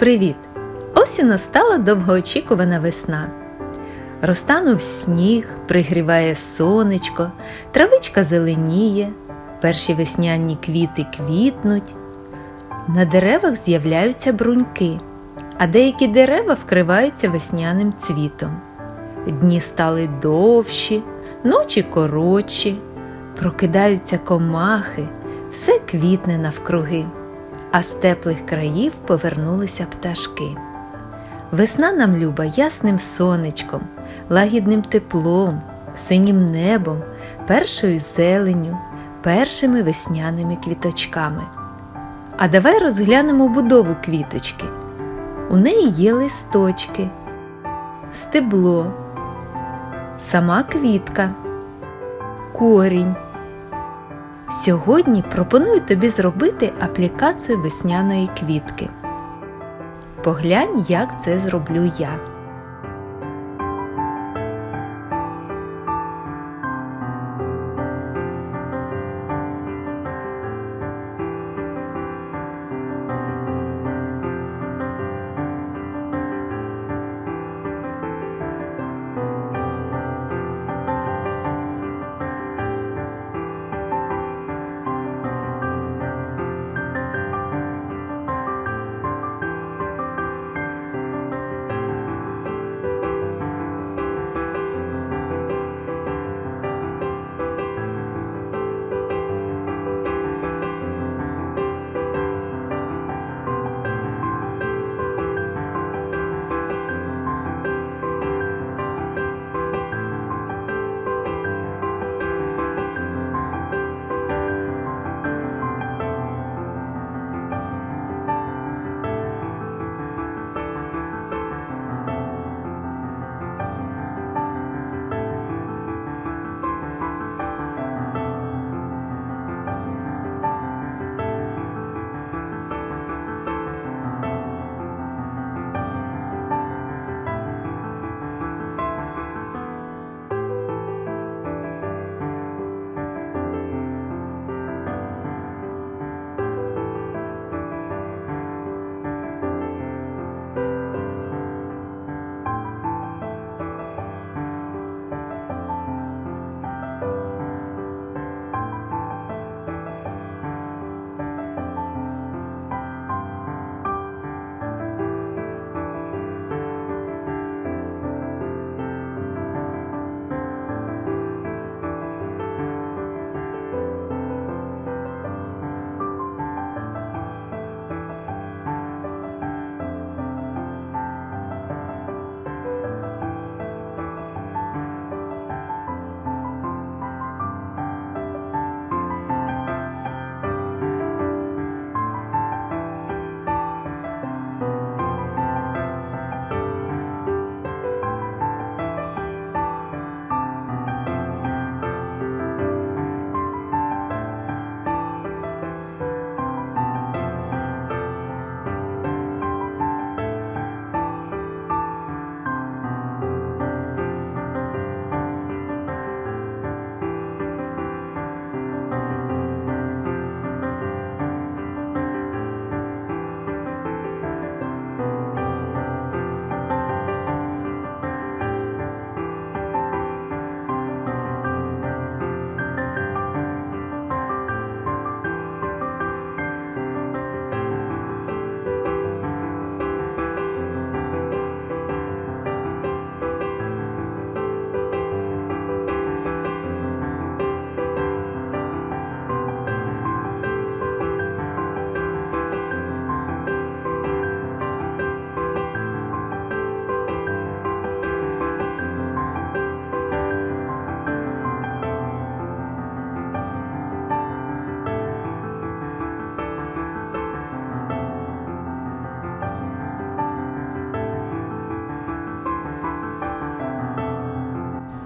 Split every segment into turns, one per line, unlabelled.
Привіт! Ось і настала довгоочікувана весна. Розтанув сніг, пригріває сонечко, травичка зеленіє, перші весняні квіти квітнуть. На деревах з'являються бруньки, а деякі дерева вкриваються весняним цвітом. Дні стали довші, ночі коротші, прокидаються комахи, все квітне навкруги, а з теплих країв повернулися пташки. Весна нам люба ясним сонечком, лагідним теплом, синім небом, першою зеленню, першими весняними квіточками. А давай розглянемо будову квіточки. У неї є листочки, стебло, сама квітка, корінь. Сьогодні пропоную тобі зробити аплікацію весняної квітки. Поглянь, як це зроблю я.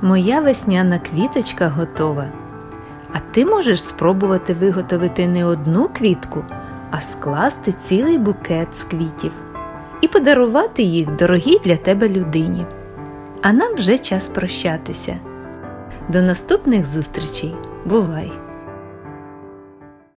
Моя весняна квіточка готова. А ти можеш спробувати виготовити не одну квітку, а скласти цілий букет з квітів і подарувати їх дорогій для тебе людині. А нам вже час прощатися. До наступних зустрічей. Бувай!